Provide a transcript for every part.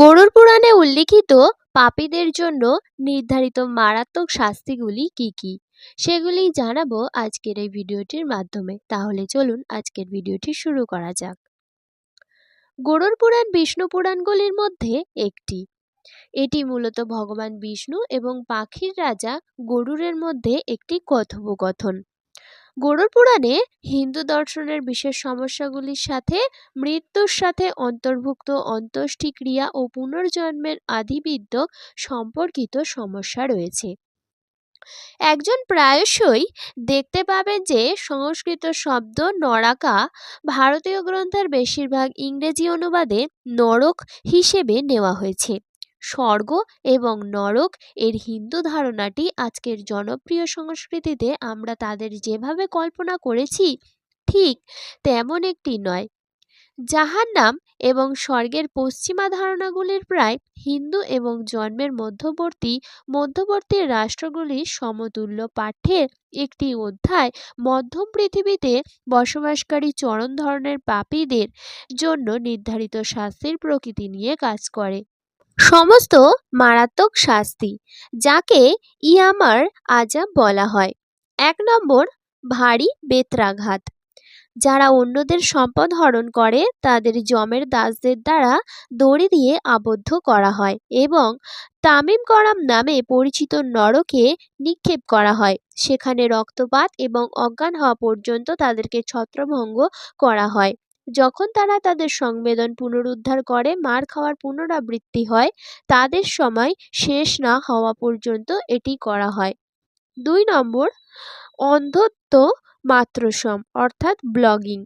গরুড় পুরাণে উল্লিখিত পাপীদের জন্য নির্ধারিত মারাত্মক শাস্তিগুলি কী কী? সেগুলি জানাব আজকের এই ভিডিওটির মাধ্যমে। তাহলে চলুন আজকের ভিডিওটি শুরু করা যাক। গরুর পুরাণ বিষ্ণু পুরাণগুলির মধ্যে একটি। এটি মূলত ভগবান বিষ্ণু এবং পাখির রাজা গরুরের মধ্যে একটি কথোপকথন। গরুড় পুরাণে হিন্দু দর্শনের বিশেষ সমস্যাগুলির সাথে মৃত্যুর সাথে অন্তর্ভুক্ত অন্ত্যেষ্টিক্রিয়া ও পুনর্জন্মের আদিবিদ্য সম্পর্কিত সমস্যা রয়েছে। একজন প্রায়শই দেখতে পাবেন যে সংস্কৃত শব্দ নরাকা ভারতীয় গ্রন্থের বেশিরভাগ ইংরেজি অনুবাদে নরক হিসেবে নেওয়া হয়েছে। স্বর্গ এবং নরক এর হিন্দু ধারণাটি আজকের জনপ্রিয় সংস্কৃতিতে আমরা তাদের যেভাবে কল্পনা করেছি, ঠিক তেমন একটি নয়। জাহান্নাম এবং স্বর্গের পশ্চিমা ধারণাগুলির প্রায় হিন্দু এবং জন্মের মধ্যবর্তী মধ্যবর্তী রাষ্ট্রগুলির সমতুল্য পাঠ্যের একটি অধ্যায় মধ্যম পৃথিবীতে বসবাসকারী চরম ধরনের পাপীদের জন্য নির্ধারিত শাস্তির প্রকৃতি নিয়ে কাজ করে। সমস্ত মারাত্মক শাস্তি, যাকে ইয়ামার আজাব বলা হয়। এক নম্বর, ভারী বেত্রাঘাত। যারা অন্যদের সম্পদ হরণ করে, তাদের জমের দাসদের দ্বারা দড়ি দিয়ে আবদ্ধ করা হয় এবং তামিম করাম নামে পরিচিত নরকে নিক্ষেপ করা হয়। সেখানে রক্তপাত এবং অজ্ঞান হওয়া পর্যন্ত তাদেরকে ছত্রভঙ্গ করা হয়। যখন তারা তাদের সংবেদন পুনরুদ্ধার করে, মার খাওয়ার পুনরাবৃত্তি হয়, তাদের সময় শেষ না হওয়া পর্যন্ত এটি করা হয়। দুই নম্বর, অন্ধত্ব মাত্রসম অর্থাৎ ব্লগিং।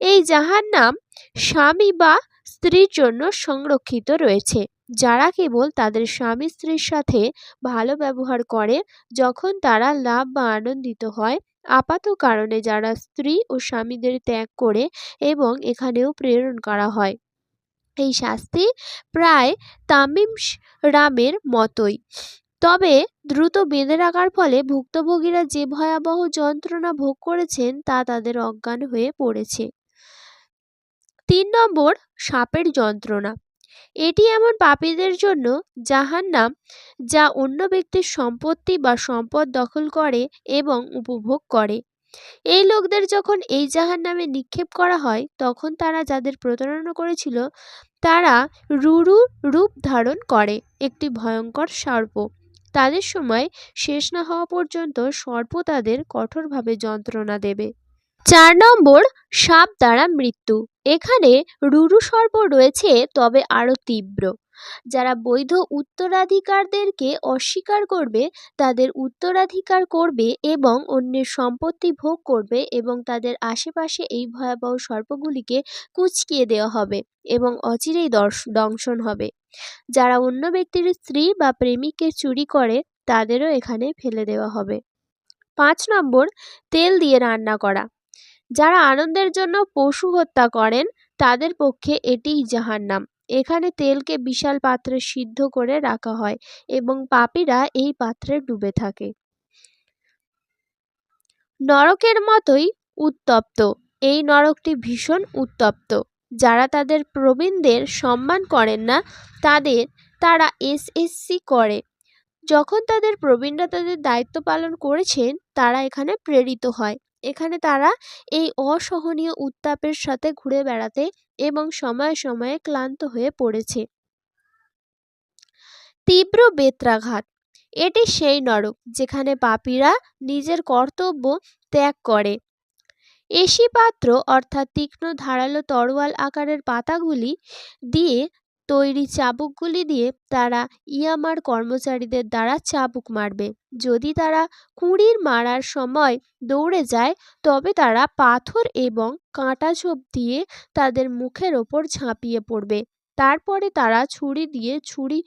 এই যাহার নাম স্বামী বা স্ত্রীর জন্য সংরক্ষিত রয়েছে। যারা কেবল তাদের স্বামী স্ত্রীর সাথে ভালো ব্যবহার করে, যখন তারা লাভ বা আনন্দিত হয় আপাত কারণে যারা স্ত্রী ও স্বামীদের ত্যাগ করে এবং এখানেও প্রেরণ করা হয়। এই শাস্তি প্রায় তামিম রামের মতোই। তবে দ্রুত বেঁধে রাখার ফলে ভুক্তভোগীরা যে ভয়াবহ যন্ত্রণা ভোগ করেছেন তা তাদের অজ্ঞান হয়ে পড়েছে। তিন নম্বর সাপের যন্ত্রণা। এটি এমন পাপীদের জন্য যাহার নাম যা অন্য ব্যক্তির সম্পত্তি বা সম্পদ দখল করে এবং উপভোগ করে। এই লোকদের যখন এই জাহার নামে নিক্ষেপ করা হয়, তখন তারা যাদের প্রতারণা করেছিল, তারা রুরু রূপ ধারণ করে, একটি ভয়ঙ্কর সর্প। তাদের সময় শেষ না হওয়া পর্যন্ত সর্প তাদের কঠোরভাবে যন্ত্রণা দেবে। চার নম্বর, সাপ দ্বারা মৃত্যু। এখানে রুরু সর্প রয়েছে, তবে আরও তীব্র। যারা বৈধ উত্তরাধিকারদেরকে অস্বীকার করবে, তাদের উত্তরাধিকার করবে এবং অন্যের সম্পত্তি ভোগ করবে এবং তাদের আশেপাশে এই ভয়াবহ সর্পগুলিকে কুচকিয়ে দেওয়া হবে এবং অচিরেই দংশন হবে। যারা অন্য ব্যক্তির স্ত্রী বা প্রেমিককে চুরি করে, তাদেরও এখানে ফেলে দেওয়া হবে। পাঁচ নম্বর, তেল দিয়ে রান্না করা। যারা আনন্দের জন্য পশু হত্যা করেন, তাদের পক্ষে এটিই জাহান্নাম। এখানে তেলকে বিশাল পাত্রে সিদ্ধ করে রাখা হয় এবং পাপীরা এই পাত্রে ডুবে থাকে। নরকের মতোই উত্তপ্ত। এই নরকটি ভীষণ উত্তপ্ত। যারা তাদের প্রবীণদের সম্মান করেন না, তাদের, তারা এসএসসি করে। যখন তাদের প্রবীণরা তাদের দায়িত্ব পালন করেছেন, তারা এখানে প্রেরিত হয়। এখানে তারা এই অসহনীয় উত্তাপের সাথে ঘুরে বেড়াতে এবং সময়ে সময়ে ক্লান্ত হয়ে পড়েছে। তীব্র বেত্রাঘাত। এটি সেই নরক যেখানে পাপীরা নিজের কর্তব্য ত্যাগ করে। এসি পাত্র অর্থাৎ তীক্ষ্ণ ধারালো তরোয়াল আকারের পাতাগুলি দিয়ে তৈরি চাবুকগুলি দিয়ে তারা ইয়ামার কর্মচারীদের দ্বারা চাবুক মারবে। যদি তারা কুঁড়ির মারার সময় দৌড়ে যায়, তবে তারা পাথর এবং কাঁটা ঝোপ দিয়ে তাদের মুখের ওপর ঝাঁপিয়ে পড়বে। তারপরে তারা ছুরি দিয়ে ছুরি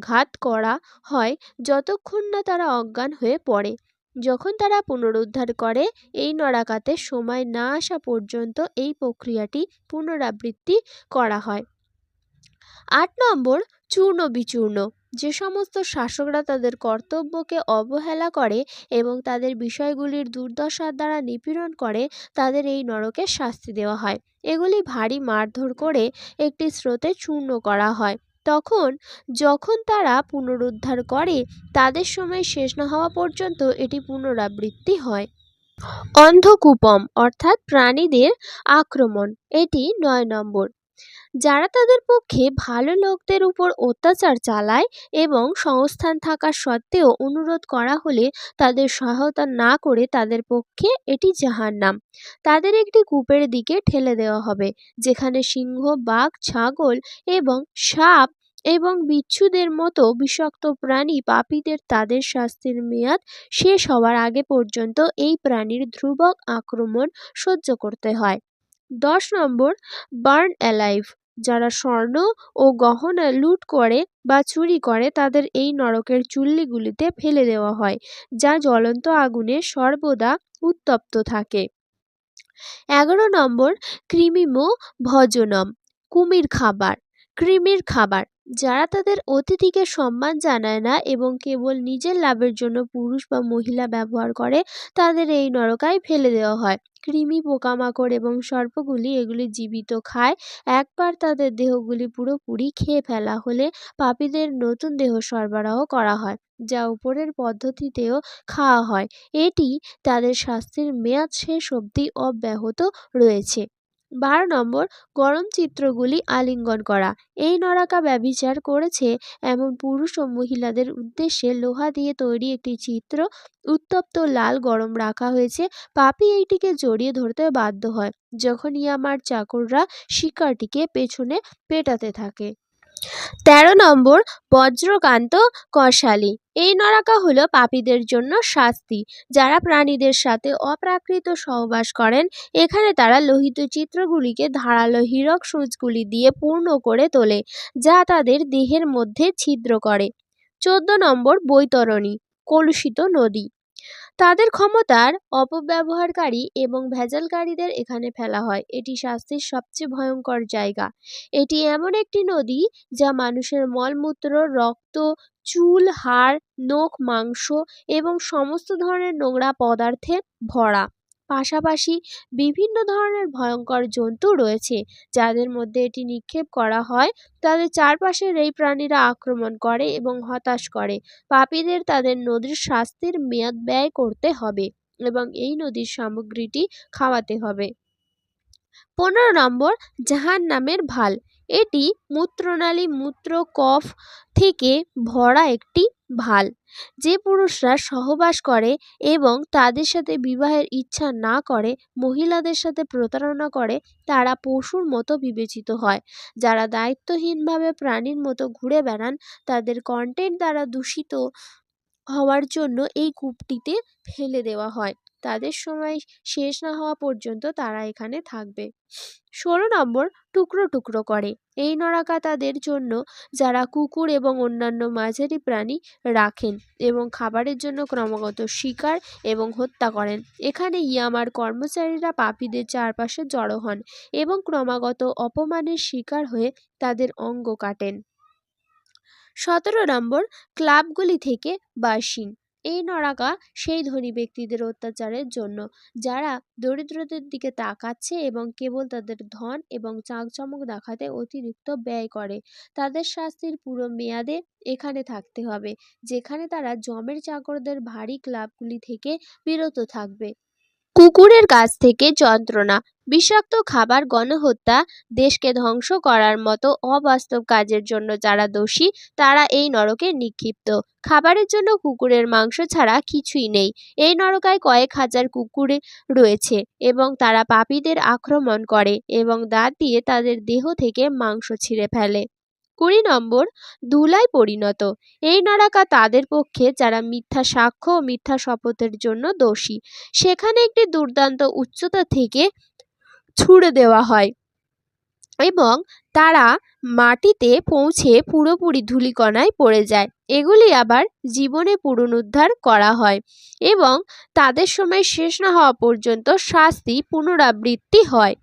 ঘাত করা হয় যতক্ষণ না তারা অজ্ঞান হয়ে পড়ে। যখন তারা পুনরুদ্ধার করে, এই নরাকাতে সময় না আসা পর্যন্ত এই প্রক্রিয়াটি পুনরাবৃত্তি করা হয়। আট নম্বর, চূর্ণ বিচূর্ণ। যে সমস্ত শাসকরা তাদের কর্তব্যকে অবহেলা করে এবং তাদের বিষয়গুলির দুর্দশার দ্বারা নিপীড়ন করে, তাদের এই নরকে শাস্তি দেওয়া হয়। এগুলি ভারী মারধর করে একটি স্রোতে চূর্ণ করা হয়। তখন, যখন তারা পুনরুদ্ধার করে, তাদের সময় শেষ না হওয়া পর্যন্ত এটি পুনরাবৃত্তি হয়। অন্ধকূপম, অর্থাৎ প্রাণীদের আক্রমণ, এটি নয় নম্বর। যারা তাদের পক্ষে ভালো লোকদের উপর অত্যাচার চালায় এবং সংস্থান থাকা সত্ত্বেও অনুরোধ করা হলে তাদের সহায়তা না করে তাদের পক্ষে এটি জাহান্নাম। তাদের একটি কূপের দিকে ঠেলে দেওয়া হবে, যেখানে সিংহ, বাঘ, ছাগল এবং সাপ এবং বিচ্ছুদের মতো বিষাক্ত প্রাণী পাপীদের তাদের শাস্তির মেয়াদ শেষ হওয়ার আগে পর্যন্ত এই প্রাণীর ধ্রুবক আক্রমণ সহ্য করতে হয়। দশ নম্বর, বার্ন অ্যালাইভ। যারা স্বর্ণ ও গহনা লুট করে বা চুরি করে, তাদের এই নরকের চুল্লিগুলিতে ফেলে দেওয়া হয়, যা জ্বলন্ত আগুনে সর্বদা উত্তপ্ত থাকে। এগারো নম্বর ক্রিমিমো ভজনম, কুমির খাবার। কৃমির খাবার যারা তাদের অতিথিকে সম্মান জানায় না এবং কেবল নিজের লাভের জন্য পুরুষ বা মহিলা ব্যবহার করে, তাদের এই নরকায় ফেলে দেওয়া হয়। কৃমি, পোকামাকড় এবং সর্পগুলি এগুলি জীবিত খায়। একবার তাদের দেহগুলি পুরোপুরি খেয়ে ফেলা হলে পাপীদের নতুন দেহ সরবরাহ করা হয়, যা উপরের পদ্ধতিতেও খাওয়া হয়। এটি তাদের শাস্তির মেয়াদ শেষ অবধি অব্যাহত রয়েছে। বারো নম্বর, গরম চিত্রগুলি আলিঙ্গন করা। এই নরাকা ব্যভিচার করেছে এমন পুরুষ ও মহিলাদের উদ্দেশ্যে লোহা দিয়ে তৈরি একটি চিত্র। উত্তপ্ত লাল গরম রাখা হয়েছে। পাপি এইটিকে জড়িয়ে ধরতে বাধ্য হয়। যখন ইয়ামার চাকররা শিকারটিকে পেছনে পেটাতে থাকে। তেরো নম্বর, বজ্রকান্ত কষালি এই নরাকা হলো পাপীদের জন্য শাস্তি। যারা প্রাণীদের সাথে অপ্রাকৃত সহবাস করেন, এখানে তারা লোহিত চিত্রগুলিকে ধারালো হীরক সূচগুলি দিয়ে পূর্ণ করে তোলে, যা তাদের দেহের মধ্যে ছিদ্র করে। চোদ্দ নম্বর, বৈতরণী, কলুষিত নদী। তাদের ক্ষমতার অপব্যবহারকারী এবং ভেজালকারীদের এখানে ফেলা হয়। এটি শাস্তির সবচেয়ে ভয়ঙ্কর জায়গা। এটি এমন একটি নদী যা মানুষের মলমূত্র, রক্ত, চুল, হাড়, নখ, মাংস এবং সমস্ত ধরনের নোংরা পদার্থে ভরা। পাশাপাশি বিভিন্ন ধরনের ভয়ঙ্কর জন্তু রয়েছে যাদের মধ্যে এটি নিক্ষেপ করা হয়। তাদের চারপাশের এই প্রাণীরা আক্রমণ করে এবং হতাশ করে। পাপীদের তাদের নদীর শাস্তির মেয়াদ ব্যয় করতে হবে এবং এই নদীর সামগ্রীটি খাওয়াতে হবে। পনেরো নম্বর, জাহান নামের ভালো। এটি মূত্রনালী মূত্র কফ থেকে ভরা একটি ভালো। যে পুরুষরা সহবাস করে এবং তাদের সাথে বিবাহের ইচ্ছা না করে, মহিলাদের সাথে প্রতারণা করে, তারা পশুর মতো বিবেচিত হয়। যারা দায়িত্বহীনভাবে প্রাণীর মতো ঘুরে বেড়ান, তাদের কন্টেন্ট দ্বারা দূষিত হওয়ার জন্য এই কূপটিতে ফেলে দেওয়া হয়। তাদের সময় শেষ না হওয়া পর্যন্ত তারা এখানে থাকবে। ষোলো নম্বর টুকরো টুকরো করে। এই নরাকা তাদের জন্য যারা কুকুর এবং অন্যান্য মাঝারি প্রাণী রাখেন এবং খাবারের জন্য ক্রমাগত শিকার এবং হত্যা করেন। এখানে ইয়ামার কর্মচারীরা পাপীদের চারপাশে জড়ো হন এবং ক্রমাগত অপমানের শিকার হয়ে তাদের অঙ্গ কাটেন। সতেরো নম্বর ক্লাবগুলি থেকে বাসিন। এই নড়াকা সেই ধনী ব্যক্তিদের অত্যাচারের জন্য, যারা দরিদ্রদের দিকে তাকাচ্ছে এবং কেবল তাদের ধন এবং চাকচমক দেখাতে অতিরিক্ত ব্যয় করে, তাদের শাস্তির পুরো মেয়াদে এখানে থাকতে হবে, যেখানে তারা জমের চাকরদের ভারী ক্লাবগুলি থেকে বিরত থাকবে। কুকুরের কাছ থেকে যন্ত্রণা, বিষাক্ত খাবার গণহত্যা, দেশকে ধ্বংস করার মতো অবাস্তব কাজের জন্য যারা দোষী, তারা এই নরকে নিক্ষিপ্ত। খাবারের জন্য কুকুরের মাংস ছাড়া কিছুই নেই। এই নরকায় কয়েক হাজার কুকুরে রয়েছে এবং তারা পাপীদের আক্রমণ করে এবং দাঁত দিয়ে তাদের দেহ থেকে মাংস ছিঁড়ে ফেলে। কুড়ি নম্বর ধুলায় পরিণত। এই নরাকা তাদের পক্ষে যারা মিথ্যা সাক্ষ্য ও মিথ্যা শপথের জন্য দোষী, সেখানে একটি দুর্দান্ত উচ্চতা থেকে ছুড়ে দেওয়া হয় এবং তারা মাটিতে পৌঁছে পুরোপুরি ধূলিকণায় পড়ে যায়। এগুলি আবার জীবনে পুনরুদ্ধার করা হয় এবং তাদের সময় শেষ না হওয়া পর্যন্ত শাস্তি পুনরাবৃত্তি হয়।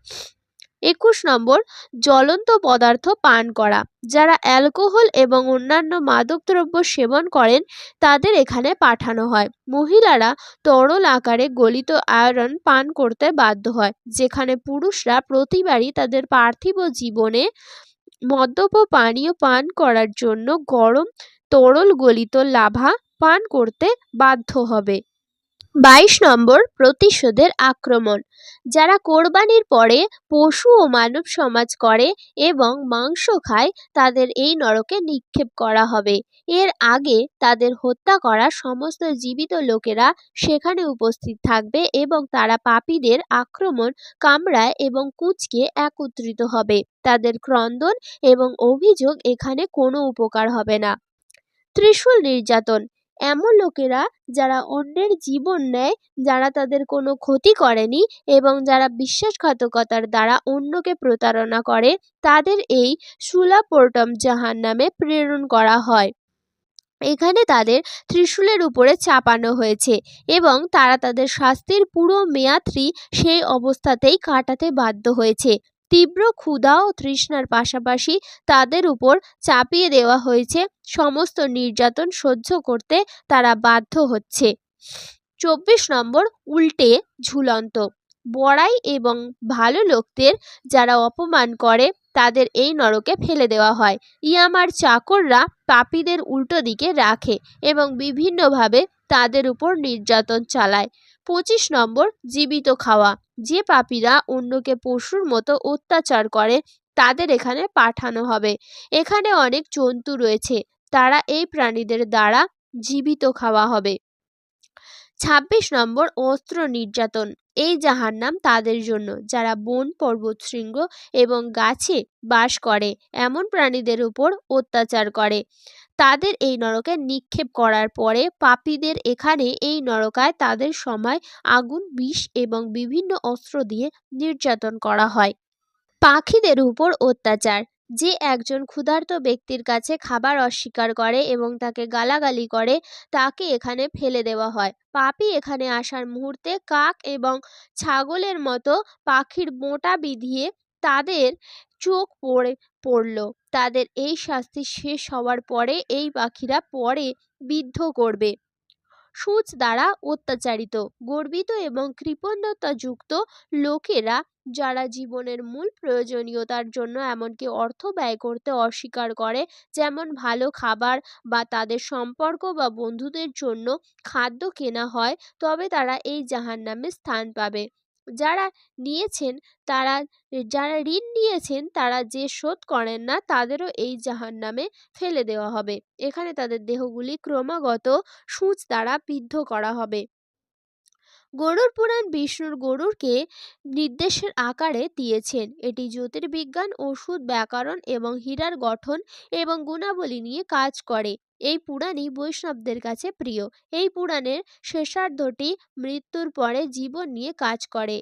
একুশ নম্বর, জ্বলন্ত পদার্থ পান করা। যারা অ্যালকোহল এবং অন্যান্য মাদকদ্রব্য সেবন করেন, তাদের এখানে পাঠানো হয়। মহিলারা তরল আকারে গলিত আয়রন পান করতে বাধ্য হয়, যেখানে পুরুষরা প্রতিবারই তাদের পার্থিব জীবনে মদ্যপ পানীয় পান করার জন্য গরম, তরল গলিত লাভা পান করতে বাধ্য হবে। বাইশ নম্বর প্রতিশোধের আক্রমণ, যারা কোরবানির পরে পশু ও মানব সমাজ করে এবং মাংস খায়, তাদের এই নরকে নিক্ষেপ করা হবে। এর আগে তাদের হত্যা করা সমস্ত জীবিত লোকেরা সেখানে উপস্থিত থাকবে এবং তারা পাপীদের আক্রমণ, কামড়ায় এবং কুঁচকে একত্রিত হবে। তাদের ক্রন্দন এবং অভিযোগ এখানে কোনো উপকার হবে না। ত্রিশূল নির্যাতন এমন লোকেরা যারা অন্যের জীবন নেয়, যারা তাদের কোনো ক্ষতি করেনি এবং যারা বিশ্বাসঘাতকতার দ্বারা অন্যকে প্রতারণা করে, তাদের এই সুলাপোর্টম জাহান নামে প্রেরণ করা হয়। এখানে তাদের ত্রিশূলের উপরে চাপানো হয়েছে এবং তারা তাদের শাস্তির পুরো মেয়াদটি সেই অবস্থাতেই কাটাতে বাধ্য হয়েছে। তীব্র ক্ষুধা ও তৃষ্ণার পাশাপাশি তাদের উপর চাপিয়ে দেওয়া হয়েছে সমস্ত নির্যাতন সহ্য করতে তারা বাধ্য হচ্ছে। চব্বিশ নম্বর, উল্টে ঝুলন্ত। বড়াই এবং ভালো লোকদের যারা অপমান করে, তাদের এই নরকে ফেলে দেওয়া হয়। ইয়ামার চাকররা পাপীদের উল্টো দিকে রাখে এবং বিভিন্নভাবে তাদের উপর নির্যাতন চালায়। পঁচিশ নম্বর, জীবিত খাওয়া। যে পাপীরা অন্যকে পশুর মতো অত্যাচার করে, তাদের এখানে পাঠানো হবে। এখানে অনেক জন্তু রয়েছে। তারা এই প্রাণীদের দ্বারা জীবিত খাওয়া হবে। ছাব্বিশ নম্বর, অস্ত্র নির্যাতন। এই জাহান্নাম তাদের জন্য, যারা বন, পর্বত, শৃঙ্গ এবং গাছে বাস করে, এমন প্রাণীদের উপর অত্যাচার করে। তাদের এই নরকে নিক্ষেপ করার পরে পাপীদের এখানে এই নরকায় তাদের সময় আগুন, বিষ এবং বিভিন্ন অস্ত্র দিয়ে নির্যাতন করা হয়। পাখিদের উপর অত্যাচার। যে একজন ক্ষুধার্ত ব্যক্তির কাছে খাবার অস্বীকার করে এবং তাকে গালাগালি করে, তাকে এখানে ফেলে দেওয়া হয়। পাপি এখানে আসার মুহূর্তে কাক এবং ছাগলের মতো পাখির বোঁটা বিধিয়ে তাদের চোখ পড়ে পড়ল। তাদের এই শাস্তি শেষ হওয়ার পরে এই পাখিরা পরে বিদ্ধ করবে। সূচ দ্বারা অত্যাচারিত, গর্বিত এবং কৃপণতাযুক্ত লোকেরা যারা জীবনের মূল প্রয়োজনীয়তার জন্য এমনকি অর্থ ব্যয় করতে অস্বীকার করে, যেমন ভালো খাবার বা তাদের সম্পর্ক বা বন্ধুদের জন্য খাদ্য কেনা হয়, তবে তারা এই জাহান নামে স্থান পাবে। যারা নিয়েছেন, তারা, যারা ঋণ নিয়েছেন, তারা যে শোধ করেন না, তাদেরও এই জাহান নামে ফেলে দেওয়া হবে। এখানে তাদের দেহগুলি ক্রমাগত সূচ দ্বারা বিদ্ধ করা হবে। গরুর পুরাণ বিষ্ণুর গরুরকে নির্দেশের আকারে দিয়েছেন। এটি জ্যোতির্বিজ্ঞান, ওষুধ, ব্যাকরণ এবং হীরার গঠন এবং গুণাবলী নিয়ে কাজ করে। এই পুরাণই বৈষ্ণবদের কাছে প্রিয়। এই পুরাণের শেষার্ধটি মৃত্যুর পরে জীবন নিয়ে কাজ করে।